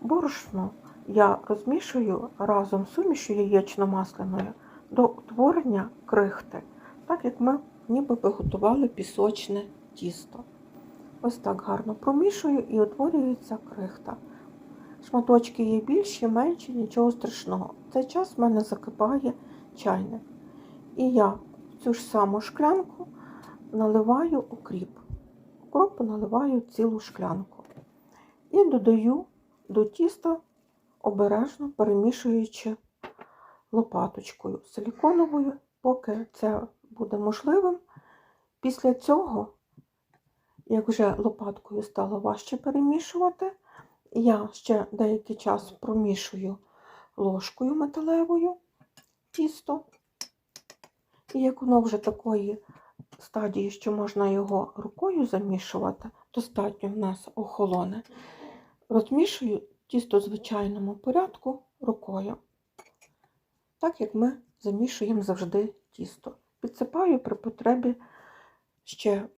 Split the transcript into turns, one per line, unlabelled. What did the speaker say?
Борошно я розмішую разом з сумішю яєчно-масляною до утворення крихти, так як ми ніби би готували пісочне тісто. Ось так гарно промішую і утворюється крихта. Шматочки є більші, менші, нічого страшного. Цей час в мене закипає чайник. І я в цю ж саму шклянку наливаю окріп. Окропу наливаю цілу шклянку. І додаю до тіста, обережно перемішуючи лопаточкою силіконовою, поки це буде можливим. Після цього, як вже лопаткою стало важче перемішувати, я ще деякий час промішую ложкою металевою тісто. І як воно вже такої стадії, що можна його рукою замішувати, достатньо в нас охолоне, розмішую тісто в звичайному порядку рукою. Так як ми замішуємо завжди тісто. Підсипаю при потребі ще